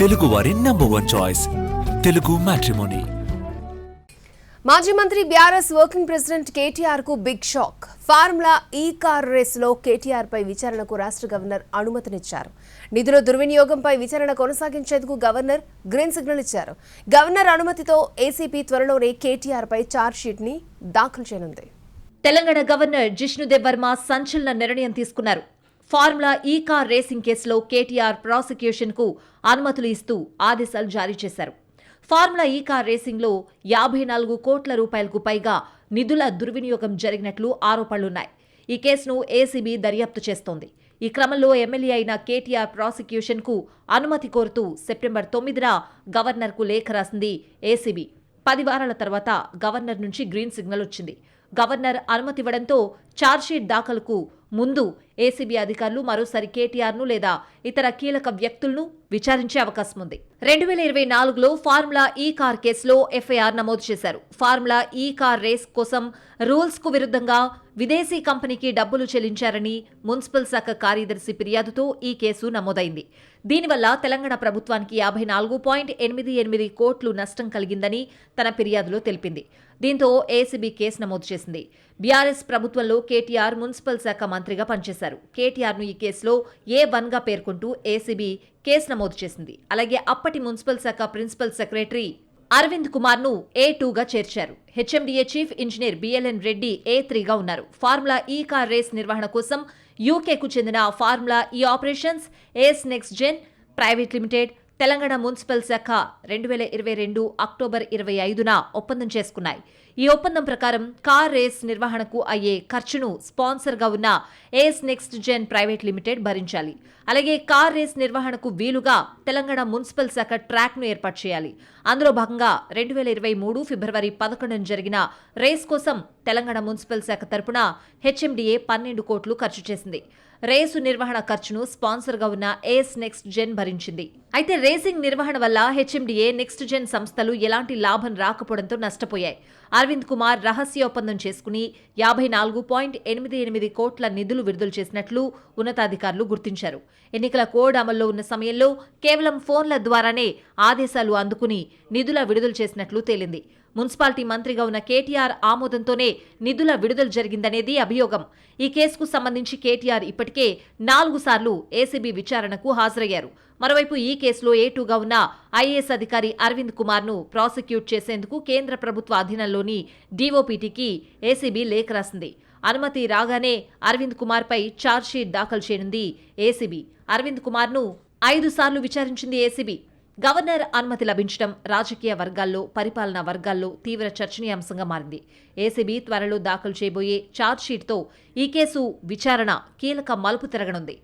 తెలుగువారి number one choice Telugu matrimony మాజీ మంత్రి BRS working president కేటీఆర్కు big shock formula E car రేసులో కేటీఆర్ పై విచారణకు రాష్ట్ర గవర్నర్ అనుమతినిచ్చారు. నిధుల దుర్వినియోగంపై విచారణ కొనసాగించేందుకు గవర్నర్ గ్రీన్ సిగ్నల్ ఇచ్చారు. గవర్నర్ అనుమతితో ఏసీపీ త్వరలోనే కేటీఆర్ పై ఛార్జ్ షీట్ని దాఖలు చేయనుంది. తెలంగాణ గవర్నర్ జిష్ణుదేవ్ వర్మ సంచలన నిర్ణయం తీసుకున్నారు. ఫార్ములా ఈ కార్ రేసింగ్ కేసులో కేటీఆర్ ప్రాసిక్యూషన్కు అనుమతులు ఇస్తూ ఆదేశాలు జారీ చేశారు. ఫార్ములా ఈ కార్ రేసింగ్లో యాభై నాలుగు కోట్ల రూపాయలకు పైగా నిధుల దుర్వినియోగం జరిగినట్లు ఆరోపణలున్నాయి. ఈ కేసును ఏసీబీ దర్యాప్తు చేస్తోంది. ఈ క్రమంలో ఎమ్మెల్యే అయిన కేటీఆర్ ప్రాసిక్యూషన్కు అనుమతి కోరుతూ సెప్టెంబర్ తొమ్మిదిన గవర్నర్కు లేఖ రాసింది ఏసీబీ. పది వారాల తర్వాత గవర్నర్ నుంచి గ్రీన్ సిగ్నల్ వచ్చింది. గవర్నర్ అనుమతి ఇవ్వడంతో ఛార్జ్షీట్ దాఖలుకు ముందు ఏసీబీ అధికారులు మరోసారి కేటీఆర్ను లేదా ఇతర కీలక వ్యక్తులను విచారించే అవకాశం ఉంది. రెండు వేల ఇరవై నాలుగులో ఫార్ములా ఈ కార్ కేసులో ఎఫ్ఐఆర్ నమోదు చేశారు. ఫార్ములా ఈ కార్ రేస్ కోసం రూల్స్కు విరుద్ధంగా విదేశీ కంపెనీకి డబ్బులు చెల్లించారని మున్సిపల్ శాఖ కార్యదర్శి ఫిర్యాదుతో ఈ కేసు నమోదైంది. దీనివల్ల తెలంగాణ ప్రభుత్వానికి యాభై నాలుగు పాయింట్ ఎనిమిది ఎనిమిది కోట్లు నష్టం కలిగిందని తన ఫిర్యాదులో తెలిపింది. దీంతో ఏసీబీ కేసు నమోదు చేసింది. బీఆర్ఎస్ ప్రభుత్వంలో కేటీఆర్ మున్సిపల్ శాఖ మంత్రిగా పనిచేశారు. కేటీఆర్ను ఈ కేసులో ఏ వన్గా పేర్కొంటూ ఏసీబీ కేసు నమోదు చేసింది. అలాగే అప్పటి మున్సిపల్ శాఖ ప్రిన్సిపల్ సెక్రటరీ అరవింద్ కుమార్ను ఏ టూగా చేర్చారు. HMDA chief engineer BLN Reddy A త్రీగా ఉన్నారు. ఫార్ములా ఈ కార్ రేస్ నిర్వహణ కోసం యూకేకు చెందిన formula E operations ace next gen private limited Telangana municipal శాఖ రెండు వేల ఇరవై రెండు అక్టోబర్ ఇరవై ఐదున ఒప్పందం చేసుకున్నాయి. ఈ ఒప్పందం ప్రకారం కార్ రేస్ నిర్వహణకు అయ్యే ఖర్చును స్పాన్సర్గా ఉన్న ace next gen private limited భరించాలి. అలాగే కార్ రేస్ నిర్వహణకు వీలుగా తెలంగాణ మున్సిపల్ శాఖ ట్రాక్ను ఏర్పాటు చేయాలి. అందులో భాగంగా రెండు వేల ఇరవై మూడు ఫిబ్రవరి పదకొండున జరిగిన రేస్ కోసం తెలంగాణ మున్సిపల్ శాఖ తరపున హెచ్ఎండిఏ పన్నెండు కోట్లు ఖర్చు చేసింది. రేసు నిర్వహణ ఖర్చును స్పాన్సర్గా ఉన్న ఏస్ నెక్స్ట్ జెన్ భరించింది. అయితే రేసింగ్ నిర్వహణ వల్ల హెచ్ఎండిఏ నెక్స్ట్ జెన్ సంస్థలు ఎలాంటి లాభం రాకపోవడంతో నష్టపోయాయి. అరవింద్ కుమార్ రహస్య ఒప్పందం చేసుకుని యాభై నాలుగు పాయింట్ ఎనిమిది ఎనిమిది కోట్ల నిధులు విడుదల చేసినట్లు ఉన్నతాధికారులు గుర్తించారు. ఎన్నికల కోడ్ అమల్లో ఉన్న సమయంలో కేవలం ఫోన్ల ద్వారానే ఆదేశాలు అందుకుని నిధుల విడుదల చేసినట్లు తేలింది. మున్సిపాలిటీ మంత్రిగా ఉన్న కేటీఆర్ ఆమోదంతోనే నిధుల విడుదల జరిగిందనేది అభియోగం. ఈ కేసుకు సంబంధించి కేటీఆర్ ఇప్పటికే నాలుగు సార్లు ఏసీబీ విచారణకు హాజరయ్యారు. మరోవైపు ఈ కేసులో ఏటూగా ఉన్న ఐఏఎస్ అధికారి అరవింద్ కుమార్ను ప్రాసిక్యూట్ చేసేందుకు కేంద్ర ప్రభుత్వ అధీనంలోని డీఓపీటీకి ఏసీబీ లేఖ రాసింది. అనుమతి రాగానే అరవింద్ కుమార్ పై ఛార్జ్షీట్ దాఖలు చేయనుంది ఏసీబీ అరవింద్ కుమార్ను ఐదు సార్లు విచారించింది ఏసీబీ గవర్నర్ అనుమతి లభించడం రాజకీయ వర్గాల్లో పరిపాలనా వర్గాల్లో తీవ్ర చర్చనీయాంశంగా మారింది. ఏసీబీ త్వరలో దాఖలు చేయబోయే ఛార్జ్షీట్తో ఈ కేసు విచారణ కీలక మలుపు తిరగనుంది.